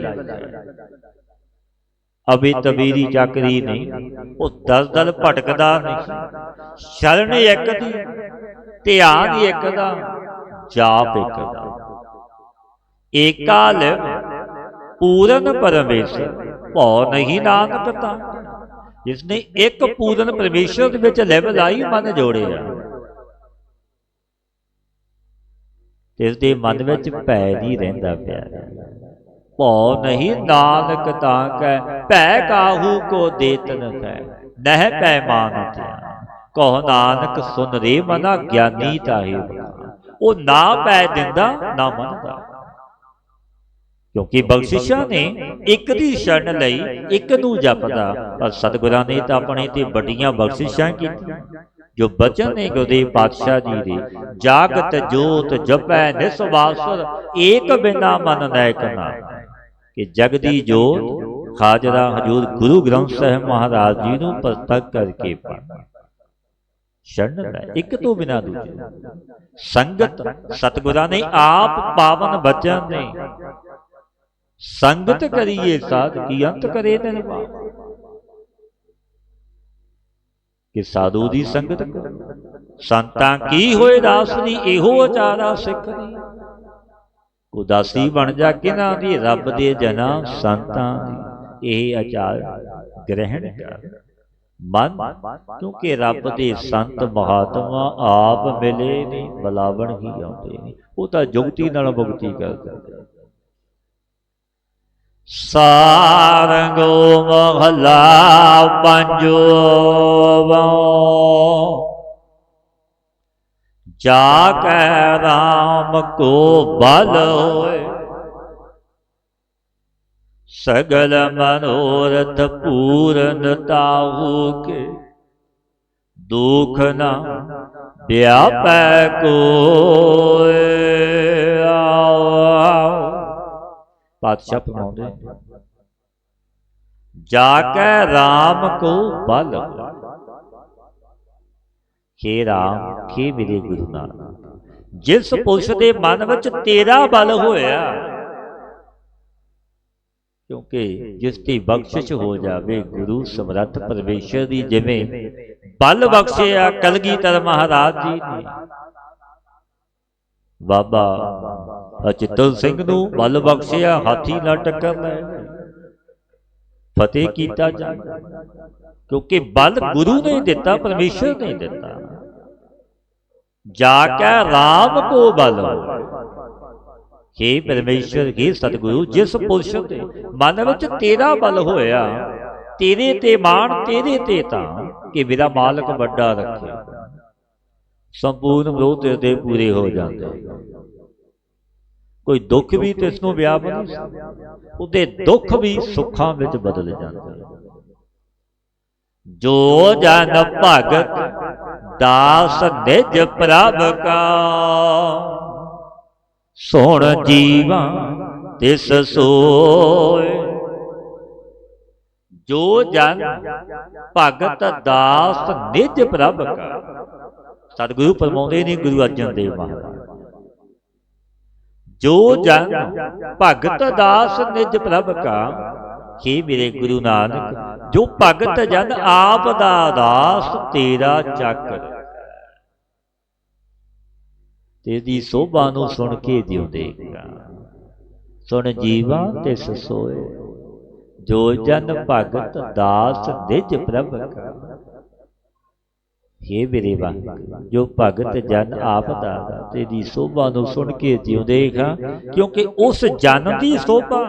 [SPEAKER 1] ਅਬੇ ਤਬੀਰੀ ਚੱਕਰੀ ਨਹੀਂ। ਉਹ ਦਲ ਦਲ ਭਟਕਦਾ ਨਹੀਂ। ਸ਼ਰਨ ਇੱਕ ਦੀ ਧਿਆਨ ਇੱਕ ਦਾ ਜਾਪ ਇੱਕ ਦਾ। ਏਕਾਲ ਪੂਰਨ ਪਰਮੇਸ਼ਰ ਭਉ ਨਹੀਂ ਨਾਨਕ ਤਾਂ। ਜਿਸ ਨੇ ਇੱਕ ਪੂਰਨ ਪਰਮੇਸ਼ਰ ਦੇ ਵਿੱਚ ਲਿਵ ਲਾਈ ਮਨ ਜੋੜਿਆ। ਤੇ ਇਸ ਦੇ ਮਨ ਵਿੱਚ ਭੈ ਨਹੀਂ ਰਹਿੰਦਾ ਪਿਆ। ਭਉ ਨਹੀਂ ਨਾਨਕ ਤਾਂ ਕੈ ਭੈ ਕਾਹੂ ਕੋ ਦੇਤਨ ਹੈ ਨਹਿ ਪੈ ਮਾਨ ਕਹੋ ਨਾਨਕ ਸੁਨ ਰੇ ਮਨਾ ਗਿਆਨੀ ਤਾਹੀ ਉਹ ਨਾ ਪੈ ਦਿੰਦਾ ਨਾ ਮੰਨਦਾ। ਕਿਉਂਕਿ ਬਖਸ਼ਿਸ਼ਾਂ ਨੇ ਇੱਕ ਦੀ ਸ਼ਰਨ ਲਈ ਇੱਕ ਨੂੰ ਜਪਦਾ ਪਰ ਸਤਿਗੁਰਾਂ ਨੇ ਤਾਂ ਆਪਣੇ ਤੇ ਵੱਡੀਆਂ ਬਖਸ਼ਿਸ਼ਾਂ ਕੀਤੀਆਂ। ਜੋ ਬਚਨ ਨੇ ਗੁਰਦੇਵ ਪਾਤਸ਼ਾਹ ਜੀ ਦੇ, ਜਾਗਤ, ਜੋਤ, ਜਪੈ, ਨਿਸਵਾਸਰ, ਏਕ ਬਿਨਾ ਮਨ ਨਾਇਕ ਨਾ ਕਿ ਜਗਦੀ ਜੋਤ, ਹਾਜ਼ਰਾ ਹਜੂਰ ਗੁਰੂ ਗ੍ਰੰਥ ਸਾਹਿਬ ਮਹਾਰਾਜ ਜੀ ਨੂੰ ਪ੍ਰਤੱਖ ਕਰਕੇ ਪੜ ਸ਼ਰਨ ਇੱਕ ਤੋਂ ਬਿਨਾ ਦੂਜੇ। ਸੰਗਤ, ਸਤਿਗੁਰਾਂ ਨੇ ਆਪ ਪਾਵਨ ਬਚਨ ਨੇ। ਸੰਗਤ ਕਰੀਏ ਸਾਧ, ਕੀ ਅੰਤ ਕਰੇ ਤਨ ਕਿ ਸਾਧੂ ਦੀ ਸੰਗਤ ਸੰਤਾਂ ਕੀ ਹੋਏ ਦਾਸ ਦੀ ਇਹੋ ਆਚਾਰਾ ਸਿੱਖ ਦੀ। ਉਦਾਸੀ ਬਣ ਜਾ ਕਿਨਾਂ ਦੀ? ਰੱਬ ਦੇ? ਜਨਾ ਸੰਤਾਂ ਦੀ। ਇਹ ਆਚਾਰ ਗ੍ਰਹਿਣ ਕਰ। ਮਨ ਕਿਉਂਕਿ ਰੱਬ ਦੇ ਸੰਤ ਮਹਾਤਮਾ ਆਪ ਮਿਲੇ ਨੇ ਬਲਾਵਣ ਹੀ ਆਉਂਦੇ ਨੇ। ਉਹ ਤਾਂ ਜੁਗਤੀ ਨਾਲ ਭੁਗਤੀ ਕਰਦੇ ਸਾਰੰਗੋ ਮਹਲਾ ਪੰਜੋ ਜਾ ਕੈ ਰਾਮ ਕੋ ਬਲ ਹੋਏ। ਸਗਲ ਮਨੋਰਥ ਪੂਰਨ ਤਾਹੂ ਕੇ, ਦੁਖ ਨਾ ਵਿਆਪੈ ਕੋਇ ਆਓ। ਪਾਤਸ਼ਾਹ ਫਰਮਾਉਂਦੇ ਜਾ ਕੇ RAM ਕੋ ਬਲ। ਖੇ ਰਾਮ ਖੇ ਮੇਰੇ ਗੁਰੂ ਨਾਨਕ। ਜਿਸ ਪੁਰਸ਼ ਦੇ ਮਨ ਵਿੱਚ ਤੇਰਾ ਬਲ ਹੋਇਆ। ਕਿਉਂਕਿ ਜਿਸ ਦੀ ਬਖਸ਼ਿਸ਼ ਹੋ ਜਾਵੇ ਗੁਰੂ ਸਮਰੱਥ ਪਰਮੇਸ਼ਰ ਦੀ ਜਿਵੇਂ ਬਲ ਬਖਸ਼ਿਆ ਕਲਗੀਧਰ ਮਹਾਰਾਜ ਜੀ ਨੇ। ਬਾਬਾ ਅਚਿਤਲ ਸਿੰਘ ਨੂੰ ਬਲ ਬਖਸ਼ਿਆ, ਹਾਥੀ ਨਾਲ ਟੱਕਰ ਲੈ ਫਤਿਹ ਕੀਤਾ ਜਾਂਦਾ ਕਿਉਂਕਿ ਬਲ ਗੁਰੂ ਨੇ ਦਿੱਤਾ, ਪਰਮੇਸ਼ਰ ਨੇ ਦਿੱਤਾ। ਜਾ ਕੇ ਰਾਮ ਕੋ ਬਲ हे ਪਰਮੇਸ਼ਰ हे ਸਤਿਗੁਰੂ, ਜਿਸ ਪੁਰਸ਼ ਦੇ ਮਨ ਵਿੱਚ ਤੇਰਾ ਬਲ ਹੋਇਆ, ਤੇਰੇ ਤੇ ਮਾਣ, ਤੇਰੇ ਤੇ ਤਾਂ ਕਿ ਮੇਰਾ ਮਾਲਕ ਵੱਡਾ ਰੱਖੇ। ਸੰਪੂਰਨ ਵਿਰੋਧ ਦੇ ਪੂਰੇ ਹੋ ਜਾਂਦੇ। ਕੋਈ ਦੁੱਖ ਵੀ ਤੇ ਇਸ ਨੂੰ ਵਿਆਪ ਨਹੀਂ ਉਹਦੇ ਦੁੱਖ ਵੀ ਸੁੱਖਾਂ ਵਿੱਚ ਬਦਲ ਜਾਂਦੇ। ਜੋ ਜਨ ਭਗਤ ਦਾਸ ਨਿਜ ਪ੍ਰਭ ਕਾ, ਸੁਣ ਜੀਵਾ ਤਿਸ ਸੋਏ। ਜੋ ਜਨ ਭਗਤ ਦਾਸ ਨਿਜ ਪ੍ਰਭ ਕਾ ਸਤਿਗੁਰੂ ਫਰਮਾਉਂਦੇ ਨੇ ਗੁਰੂ ਅਰਜਨ ਦੇਵ ਮਹਾਰਾਜ। ਜੋ ਜਨ ਭਗਤ ਦਾਸ ਨਿਜ ਪ੍ਰਭ ਕਾ हे ਮੇਰੇ ਗੁਰੂ ਨਾਨਕ ਜੋ ਭਗਤ ਜਨ ਆਪ ਦਾ ਦਾਸ ਤੇਰਾ ਚੱਕਰ ਤੇਰੀ ਸੋਭਾ ਨੂੰ ਸੁਣ ਕੇ ਜਿਉਂਦੇਗਾ ਸੁਣ ਜੀਵਾ ਤੇ ਸੋਏ ਜੋ ਜਨ ਭਗਤ ਦਾਸ ਨਿਜ ਪ੍ਰਭ ਕਾ हे ਮੇਰੇ ਜੋ ਭਗਤ ਜਨ ਆਪ ਦਾ ਤੇਰੀ ਸੋਭਾ ਨੂੰ ਸੁਣ ਕੇ ਜਿਉਂਦੇਗਾ ਕਿਉਂਕਿ ਉਸ ਜਨ ਦੀ ਸੋਭਾ।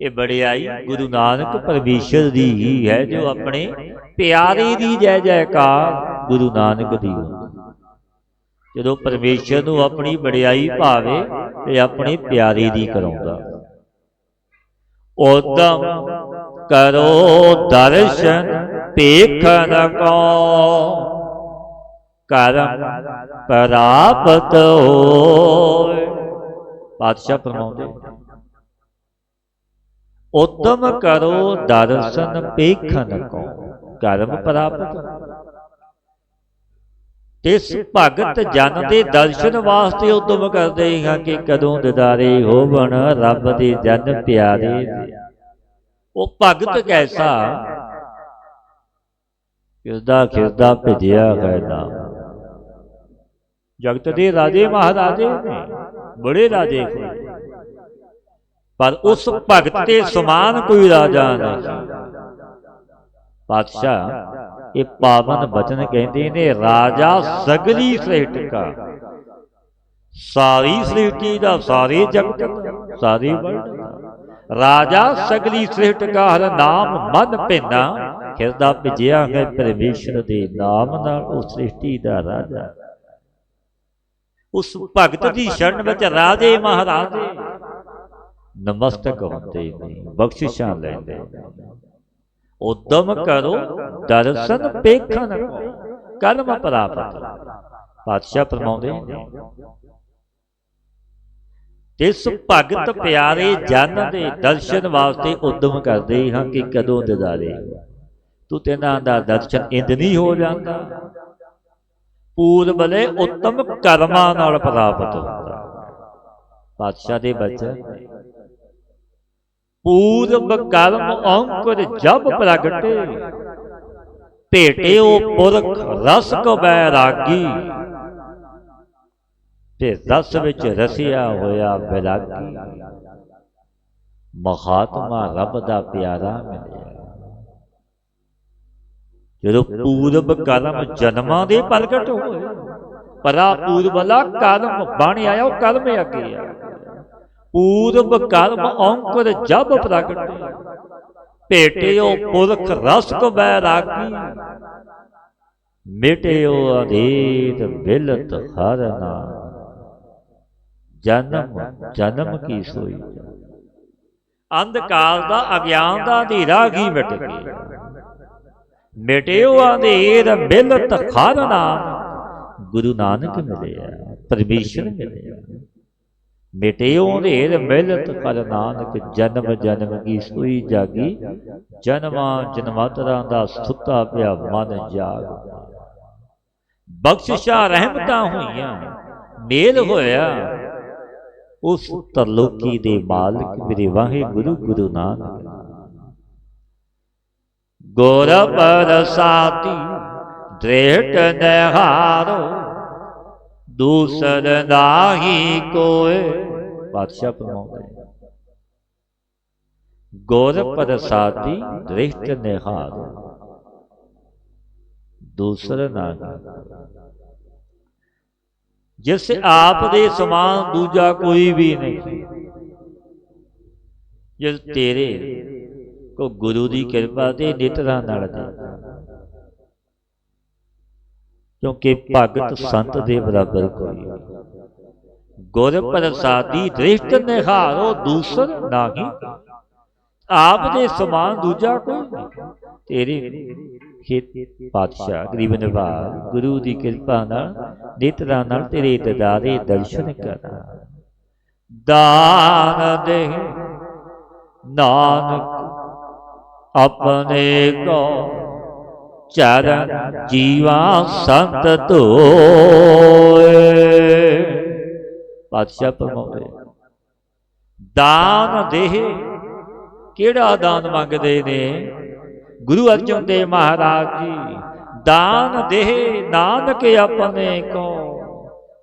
[SPEAKER 1] ਇਹ ਬੜਾਈ ਗੁਰੂ ਨਾਨਕ ਪਰਮੇਸ਼ਰ ਦੀ ਹੀ ਹੈ, ਜੋ ਆਪਣੇ ਪਿਆਰੇ ਦੀ ਜੈ ਜੈਕਾਰ ਗੁਰੂ ਨਾਨਕ ਦੀ ਹੁੰਦੀ ਜਦੋਂ ਪਰਮੇਸ਼ਰ ਨੂੰ ਆਪਣੀ ਬੜਿਆਈ ਭਾਵੇ ਤੇ ਆਪਣੇ ਪਿਆਰੇ ਦੀ ਕਰਾਉਂਦਾ। ਉਦਮ ਕਰੋ ਦਰਸ਼ਨ ਪੇਖਨ ਕੋ ਕਰਮ ਪ੍ਰਾਪਤ ਹੋਏ। ਪਾਤਸ਼ਾਹ ਫਰਮਾਉਂਦੇ ਉਦਮ ਕਰੋ ਦਰਸ਼ਨ ਪੇਖਨ ਕੋ ਕਰਮ ਪ੍ਰਾਪਤ ਇਸ ਭਗਤ ਜਨ ਦੇ ਦਰਸ਼ਨ ਵਾਸਤੇ ਉਦਮ ਕਰਦੇ ਹਾਂ ਕਿ ਕਦੋਂ ਦਿਦਾਰੇ ਹੋਵਣ, ਰੱਬ ਦੇ ਜਨ ਪਿਆਰੇ ਉਹ ਭਗਤ ਕੈਸਾ? ਕਿਸਦਾ ਖਿਸਦਾ ਭਜਿਆ ਹੈ ਨਾਮ ਜਗਤ ਦੇ ਰਾਜੇ ਮਹਾਰਾਜੇ ਨੇ ਬੜੇ ਰਾਜੇ ਹੋਏ ਪਰ ਉਸ ਭਗਤ ਦੇ ਸਮਾਨ ਕੋਈ ਰਾਜਾ ਨਹੀਂ। ਪਾਤਸ਼ਾਹ ਇਹ ਪਾਵਨ ਬਚਨ ਕਹਿੰਦੇ ਨੇ ਰਾਜਾ ਸਗਲੀ ਸ੍ਰੇਸ਼ਟ ਕਾ। ਸਾਰੀ ਸ੍ਰਿਸ਼ਟੀ ਦਾ ਸਾਰੇ ਜਗਤ ਸਾਰੀ ਵਰਲਡ। ਰਾਜਾ ਸਗਲੀ ਸ੍ਰਿਸ਼ਟ ਕਾ ਹਰ ਨਾਮ ਮਨ ਪੈਨਾ ਹਿਰਦਾ ਭਿਜਿਆ ਹੈ ਪਰਮੇਸ਼ਰ ਦੇ ਨਾਮ ਨਾਲ ਉਹ ਸ੍ਰਿਸ਼ਟੀ ਦਾ ਰਾਜਾ। ਉਸ ਭਗਤ ਦੀ ਸ਼ਰਨ ਵਿੱਚ ਰਾਜੇ ਮਹਾਰਾਜੇ ਨਮਸਤਕ ਹੁੰਦੇ ਨੇ, ਬਖਸ਼ਿਸ਼ਾਂ ਲੈਂਦੇ ਉਦਮ ਕਰੋ, ਦਰਸ਼ਨ ਪੇਖਣ ਕੋ, ਕਰਮ ਪ੍ਰਾਪਤ। ਪਾਤਸ਼ਾਹ ਫਰਮਾਉਂਦੇ ਨੇ ਭਗਤ ਪਿਆਰੇ ਜਨ ਦੇ ਦਰਸ਼ਨ ਵਾਸਤੇ ਉਦਮ ਕਰਦੇ ਹਾਂ ਕਿ ਕਦੋਂ ਦਿਦਾਰੇ ਤੂੰ ਤੇਨਾਂ ਦਾ ਦਰਸ਼ਨ ਇੰਦ ਨਹੀਂ ਹੋ ਜਾਂਦਾ। ਪੂਰਬਲੇ ਉੱਤਮ ਕਰਮਾਂ ਨਾਲ ਪ੍ਰਾਪਤ ਹੁੰਦਾ। ਪਾਤਸ਼ਾਹ ਦੇ ਬਚਨ ਪੂਰਬ ਕਰਮ ਅੰਕੁਰ ਜਬ ਪ੍ਰਗਟੇ ਭੇਟੇ ਉਹ ਪੁਰਖ ਰਸ ਕੋ ਬੈਰਾਗੀ। ਤੇ ਰਸ ਵਿੱਚ ਰਸਿਆ ਹੋਇਆ ਬੈਰਾਗੀ ਮਹਾਤਮਾ ਰੱਬ ਦਾ ਪਿਆਰਾ ਮਿਲਿਆ। ਜਦੋਂ ਪੂਰਬ ਕਰਮ ਜਨਮਾਂ ਦੇ ਪ੍ਰਗਟ ਹੋਏ, ਪਰਾ ਪੂਰਬਲਾ ਕਰਮ ਬਣ ਆਇਆ, ਉਹ ਕਰਮ ਅੱਗੇ ਆ। ਪੂਰਬ ਕਰਮ ਔਂਕਰ ਜਬ ਪ੍ਰਗਟੇ, ਭੇਟਿਓ ਪੁਰਖ ਰਸ ਬੈਰਾਗੀ, ਮਿਟਿਓ ਅਧੀਤ ਬਿਲਤ ਹਰ ਨਾਮ ਜਨਮ ਜਨਮ ਕੀ ਸੋਈ? ਅੰਧਕਾਰ ਦਾ ਅਗਿਆਨ ਦਾ ਹਨੇਰਾ ਹੀ ਮਿਟ ਗਿਆ? ਮਿਟਿਓ ਅੰਧੇਰ ਮਿਲਤ ਖਰ ਗੁਰੂ ਨਾਨਕ ਮਿਲਿਆ, ਪਰਮੇਸ਼ਰ ਮਿਲਿਆ। ਮਿਟਿਓ ਅੰਧੇਰ ਮਿਲਤ ਖਰ ਨਾਨਕ, ਜਨਮ ਜਨਮ ਕੀ ਸੋਈ ਜਾਗੀ। ਜਨਮਾਂ ਜਨਮਾਤਰਾਂ ਦਾ ਸੁੱਤਾ ਪਿਆ ਮਨ ਜਾਗ। ਬਖਸ਼ਿਸ਼ਾਂ ਰਹਿਮਤਾਂ ਹੋਈਆਂ, ਮੇਲ ਹੋਇਆ। ਉਸ ਤਰਲੋਕੀ ਦੇ ਮਾਲਕ, ਮੇਰੇ ਵਾਹਿਗੁਰੂ, ਗੁਰੂ ਨਾਨਕ। ਗੁਰ ਪ੍ਰਸਾਦੀ ਦ੍ਰਿਟ ਨਹਾਰੋ, ਦੂਸਰ ਨਾਹੀ ਕੋਏ। ਬਾਦਸ਼ਾਹ ਫਰਮਾਉਂਦੇ ਗੁਰ ਪ੍ਰਸਾਦੀ ਦ੍ਰਿਟ ਨਹਾਰੋ, ਦੂਸਰ ਨਾਹੀ। ਜਿਸ ਆਪ ਦੇ ਸਮਾਨ ਦੂਜਾ ਕੋਈ ਵੀ ਨਹੀਂ, ਜਿਸ ਤੇਰੇ ਕੋ ਗੁਰੂ ਦੀ ਕਿਰਪਾ ਤੇ ਨਿਤਰਾ ਨਾਲ ਦੇ। ਕਿਉਂਕਿ ਭਗਤ ਸੰਤ ਦੇ ਬਰਾਬਰ ਕੋਈ। ਗੁਰ ਪ੍ਰਸਾਦੀ ਦ੍ਰਿਸ਼ਟ ਨਿਹਾਰੋ ਦੂਸਰ ਨਾਹੀ। ਆਪ ਦੇ ਸਮਾਨ ਦੂਜਾ ਕੋਈ ਨਹੀਂ। ਤੇਰੇ ਖੇਤ ਪਾਤਸ਼ਾਹ ਗਰੀਬ ਨਿਵਾਜ ਗੁਰੂ ਦੀ ਕਿਰਪਾ ਨਾਲ ਨਿਤਰਾ ਨਾਲ ਤੇਰੇ ਦਦਾਰੇ ਦਰਸ਼ਨ ਕਰਾਂ। ਦਾਨ ਦੇ ਨਾਨਕ ਆਪਣੇ ਕੋ ਚਰਨ ਜੀਵਾ ਸੰਤ ਧੋਏ। ਪਾਤਸ਼ਾਹ ਪਰਮਾਵੇ ਦਾਨ ਦੇ ਕਿਹੜਾ ਦਾਨ ਮੰਗਦੇ ਨੇ? ਗੁਰੂ ਅਰਜਨ ਦੇਵ ਮਹਾਰਾਜ ਜੀ, ਦਾਨ ਦੇ ਨਾਨਕ ਆਪਣੇ ਕੋ।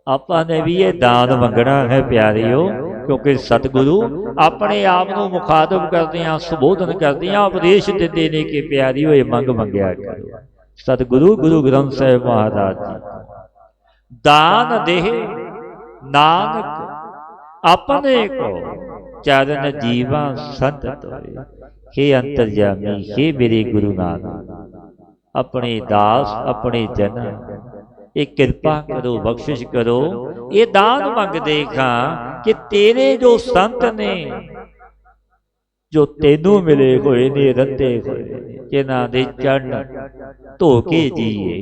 [SPEAKER 1] ਆਪਾਂ ਨੇ ਵੀ ਇਹ ਦਾਨ ਮੰਗਣਾ ਹੈ ਪਿਆਰਿਓ। ਕਿਉਂਕਿ ਸਤਿਗੁਰੂ ਆਪਣੇ ਆਪ ਨੂੰ ਮੁਖਾਤਬ ਕਰਦੇ ਆ ਸੰਬੋਧਨ ਕਰਦੇ ਆ ਉਪਦੇਸ਼ ਦਿੰਦੇ ਨੇ ਕਿ ਪਿਆਰੀ ਹੋਏ ਮੰਗ ਮੰਗਿਆ ਕਰੋ। ਸਤਿਗੁਰੂ ਗੁਰੂ ਗ੍ਰੰਥ ਸਾਹਿਬ ਮਹਾਰਾਜ ਜੀ। ਦਾਨ ਦੇ ਨਾਨਕ ਆਪਣੇ ਕੋ ਚਰਨ ਜੀਵਾ ਸੰਤ ਤੋਏ। हे ਅੰਤਰਜਾਮੀ ਹੇ ਮੇਰੇ ਗੁਰੂ ਨਾਨਕ। ਆਪਣੇ ਦਾਸ, ਆਪਣੇ ਜਨ, ਇਹ ਕਿਰਪਾ ਕਰੋ, ਬਖਸ਼ਿਸ਼ ਕਰੋ। ਇਹ ਦਾਨ ਮੰਗਦੇ ਖਾਂ ਕਿ ਤੇਰੇ ਜੋ ਸੰਤ ਨੇ, ਜੋ ਤੈਨੂੰ ਮਿਲੇ ਹੋਏ ਨੇ ਰੰਦੇ ਹੋਏ ਨੇ ਜਿਨ੍ਹਾਂ ਦੇ ਚਰਨ ਧੋ ਕੇ ਜੀਏ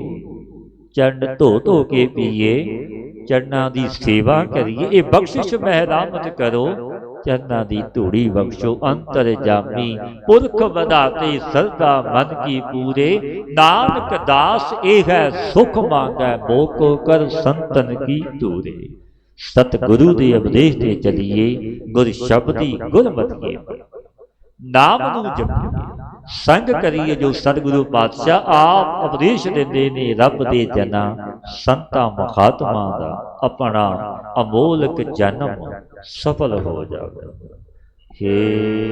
[SPEAKER 1] ਚਰਨ ਧੋ ਧੋ ਕੇ ਪੀਏ ਚਰਨਾਂ ਦੀ ਸੇਵਾ ਕਰੀਏ, ਇਹ ਬਖਸ਼ਿਸ਼ ਮਹਿਰਾਮਤ ਕਰੋ ਚਰਨਾਂ ਦੀ ਧੂੜੀ ਬਖਸ਼ੋ, ਅੰਤਰ ਜਾਮੀ, ਪੁਰਖ ਵਧਾਤੇ ਸਰਦਾ ਮਨ ਕੀ ਪੂਰੇ, ਨਾਨਕ ਦਾਸ ਇਹ ਹੈ ਸੁਖ ਮੰਗੈ, ਮੋਕੋ ਕਰ ਸੰਤਨ ਕੀ ਧੂਰੇ ਸਤਿਗੁਰੂ ਦੇ ਉਪਦੇਸ਼ ਤੇ ਚਲੀਏ, ਗੁਰ ਸ਼ਬਦੀ ਗੁਰਮਤਿਏ ਨਾਮ ਨੂੰ ਜਪੀਏ। ਸੰਗ ਕਰੀਏ ਜੋ ਸਤਿਗੁਰੂ ਪਾਤਸ਼ਾਹ ਆਪ ਉਪਦੇਸ਼ ਦਿੰਦੇ ਨੇ, ਰੱਬ ਦੇ ਜਨਾਂ, ਸੰਤਾਂ, ਮਹਾਤਮਾ ਦਾ ਆਪਣਾ ਅਮੋਲਕ ਜਨਮ ਸਫਲ ਹੋ ਜਾਵੇ। ਹੇ